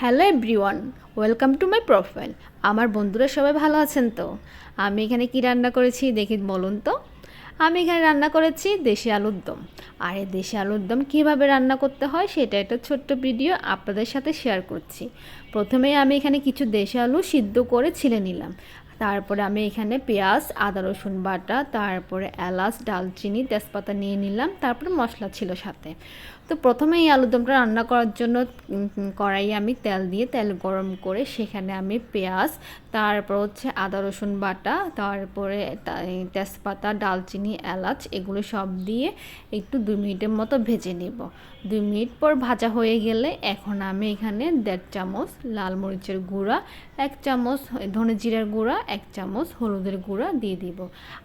Hello everyone, welcome to my profile. আমার বন্ধুরা সবাই ভালো আছেন তো? আমি এখানে কি রান্না করেছি দেখি বলুন তো? আমি এখানে রান্না করেছি দেশি আলুর দম। আর এই দেশি আলুর দম কীভাবে রান্না করতে হয় সেটা একটা ছোট্ট ভিডিও আপনাদের সাথে শেয়ার করছি। প্রথমে আমি এখানে কিছু দেশি আলু সিদ্ধ করে ছিলে নিলাম। তারপরে আমি এখানে পেঁয়াজ, আদা, রসুন বাটা, তারপরে এলাচ, ডালচিনি, তেজপাতা নিয়ে নিলাম, তারপরে মশলা ছিল সাথে। তো প্রথমে এই আলুরদমটা রান্না করার জন্য কড়াইয়ে আমি তেল দিয়ে তেল গরম করে সেখানে আমি পেঁয়াজ, তারপর হচ্ছে আদা, রসুন বাটা, তারপরে তেজপাতা, ডালচিনি, এলাচ, এগুলো সব দিয়ে একটু দুই মিনিটের মতো ভেজে নেব। দুই মিনিট পর ভাজা হয়ে গেলে এখন আমি এখানে দেড় চামচ লাল মরিচের গুঁড়া, এক চামচ ধনে জিরার গুঁড়া এক চামচ হলুদের গুঁড়া দিয়ে দিব।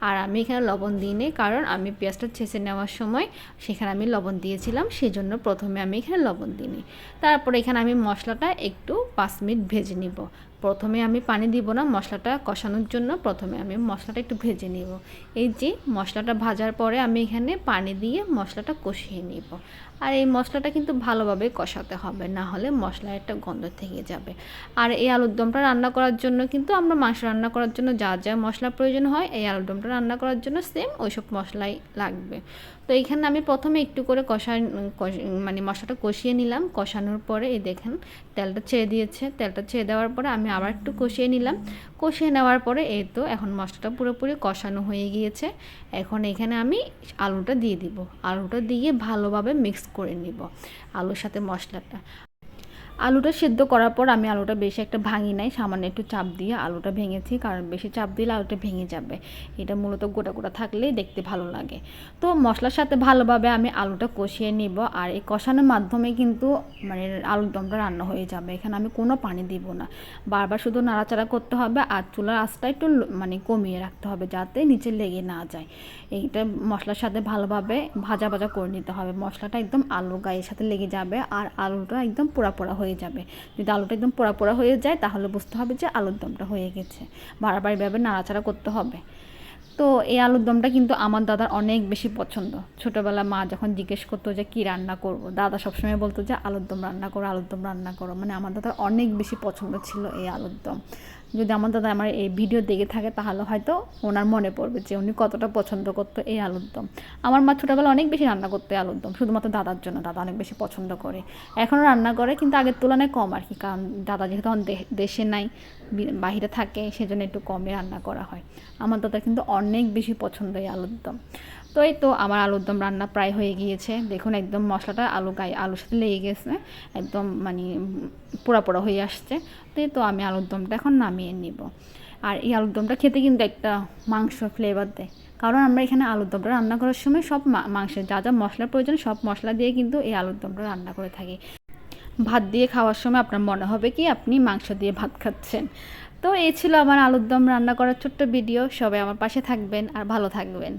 আর আমি এখানে লবণ দিই নি, কারণ আমি পেঁয়াজটা ছেঁচে নেওয়ার সময় সেখানে আমি লবণ দিয়েছিলাম সেজন্য প্রথমে আমি এখানে লবণ দিইনি। তারপরে এখানে আমি মশলাটা একটু পাঁচ মিনিট ভেজে নিব। প্রথমে আমি পানি দিব না, মশলাটা কষানোর জন্য প্রথমে আমি মশলাটা একটু ভেজে নিব। এই যে মশলাটা ভাজার পরে আমি এখানে পানি দিয়ে মশলাটা কষিয়ে নিব। আর এই মশলাটা কিন্তু ভালোভাবে কষাতে হবে, না হলে মশলার একটা গন্ধ থেকে যাবে। আর এই আলুর দমটা রান্না করার জন্য কিন্তু আমরা মাংস রান্না করার জন্য যা যা মশলা প্রয়োজন হয়, এই আলুর দমটা রান্না করার জন্য সেম ওইসব মশলাই লাগবে। তো এইখানে আমি প্রথমে একটু করে কষ- মানে মশলাটা কষিয়ে নিলাম। কষানোর পরে এই দেখেন, তেলটা ছেড়ে দিয়েছে। তেলটা ছেড়ে দেওয়ার পরে আমি আবার একটু কষিয়ে নিলাম। কষিয়ে নেওয়ার পরে এই তো এখন মশলাটা পুরোপুরি কষানো হয়ে গিয়েছে। এখন এখানে আমি আলুটা দিয়ে দিব। আলুটা দিয়ে ভালোভাবে মিক্স করে নিব আলুর সাথে মশলাটা। আলুটা সেদ্ধ করার পর আমি আলুটা বেশি একটা ভাঙি নাই, সামান্য একটু চাপ দিয়ে আলুটা ভেঙেছি, কারণ বেশি চাপ দিলে আলুটা ভেঙে যাবে। এটা মূলত গোটা গোটা থাকলেই দেখতে ভালো লাগে। তো মশলার সাথে ভালোভাবে আমি আলুটা কষিয়ে নিব, আর এই কষানোর মাধ্যমে কিন্তু মানে আলুর দমটা রান্না হয়ে যাবে। এখানে আমি কোনো পানি দিব না। বারবার শুধু নাড়াচাড়া করতে হবে আর চুলার আঁচটা একটু মানে কমিয়ে রাখতে হবে যাতে নিচে লেগে না যায়। এইটা মশলার সাথে ভালোভাবে ভাজা ভাজা করে নিতে হবে। মশলাটা একদম আলু গায়ের সাথে লেগে যাবে আর আলুটা একদম পোড়া পোড়া হয়ে যাবে। যদি আলুটা একদম পোড়া পোড়া হয়ে যায়, তাহলে বুঝতে হবে যে আলুর দমটা হয়ে গেছে। বারবার এভাবে নাড়াচাড়া করতে হবে। তো এই আলুর দমটা কিন্তু আমার দাদার অনেক বেশি পছন্দ। ছোটোবেলা মা যখন জিজ্ঞেস করতো যে, কী রান্না করব? দাদা সবসময় বলতো যে, আলুর দম রান্না করো, আলুর দম রান্না করো। মানে আমার দাদার অনেক বেশি পছন্দ ছিল এই আলুর দম। যদি আমার দাদা আমার এই ভিডিও দেখে থাকে, তাহলে হয়তো ওনার মনে পড়বে যে উনি কতটা পছন্দ করতো এই আলুর দম। আমার মা ছোটোবেলা অনেক বেশি রান্না করতো আলুর দম, শুধুমাত্র দাদার জন্য, দাদা অনেক বেশি পছন্দ করে। এখনও রান্না করে, কিন্তু আগের তুলনায় কম আর কি, কারণ দাদা যেহেতু দেশে নাই বাহিরে থাকে, সেজন্য একটু কমই রান্না করা হয়। আমার দাদা কিন্তু অনেক বেশি পছন্দ এই আলুর দম। তো এই তো আমার আলুর দম রান্না প্রায় হয়ে গিয়েছে। দেখুন একদম মশলাটা আলু গায়ে, আলুর সাথে লেগে গেছে। একদম মানে পোড়া পোড়া হয়ে আসছে। তো এই তো আমি আলুর দমটা এখন নামিয়ে নিব। আর এই আলুর দমটা খেতে কিন্তু একটা মাংস ফ্লেভার দেয়। কারণ আমরা এখানে আলুর দমটা রান্না করার সময় সব মাংসের যা যা মশলার প্রয়োজন সব মশলা দিয়ে কিন্তু এই আলুর দমটা রান্না করে থাকি। ভাত দিয়ে খাওয়ার সময় আপনার মনে হবে কি আপনি মাংস দিয়ে ভাত খাচ্ছেন। তো এই ছিল আমার আলুর দম রান্না করার ছোট্ট ভিডিও সবাই আমার পাশে থাকবেন আর ভালো থাকবেন।